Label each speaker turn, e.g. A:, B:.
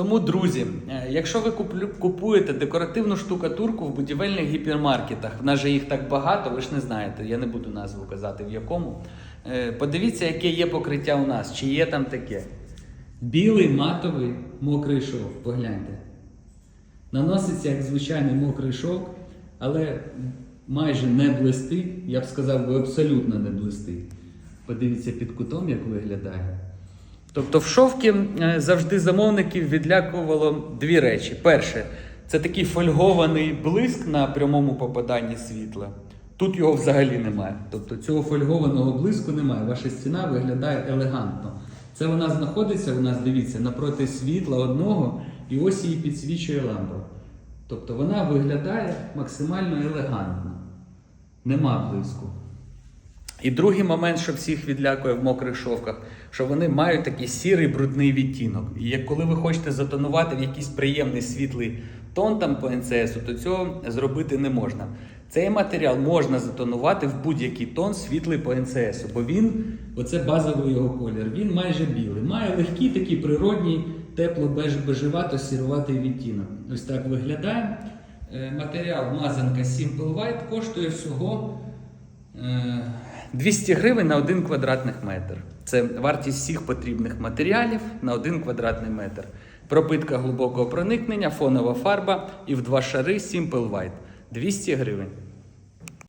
A: Тому, друзі, е, якщо ви купуєте декоративну штукатурку в будівельних гіпермаркетах, в нас же їх так багато, ви ж не знаєте, я не буду назву казати в якому. е, Подивіться, яке є покриття у нас, чи є там таке. Білий матовий мокрий шов, погляньте. Наноситься як звичайний мокрий шовк, але майже не блистить, я б сказав, абсолютно не блистить. Подивіться під кутом, як виглядає. Тобто в шовки е, завжди замовників відлякувало дві речі. Перше, це такий фольгований блиск на прямому попаданні світла. Тут його взагалі немає. Тобто цього фольгованого блиску немає. Ваша стіна виглядає елегантно. Це вона знаходиться у нас, дивіться, напроти світла одного, і ось її підсвічує лампа. Тобто вона виглядає максимально елегантно. Нема блиску. І другий момент, що всіх відлякує в мокрих шовках, що вони мають такий сірий брудний відтінок. І як коли ви хочете затонувати в якийсь приємний світлий тон там по НЦС, то цього зробити не можна. Цей матеріал можна затонувати в будь-який тон світлий по НЦС, бо він, оце базовий його колір, він майже білий. Має легкий такий природній тепло-бежевато сіруватий відтінок. Ось так виглядає. Е, Матеріал мазанка Simple White коштує всього. Е, 200 гривень на 1 квадратний метр. Це вартість всіх потрібних матеріалів на 1 квадратний метр. Пропитка глибокого проникнення, фонова фарба і в два шари Simple White. 200 гривень.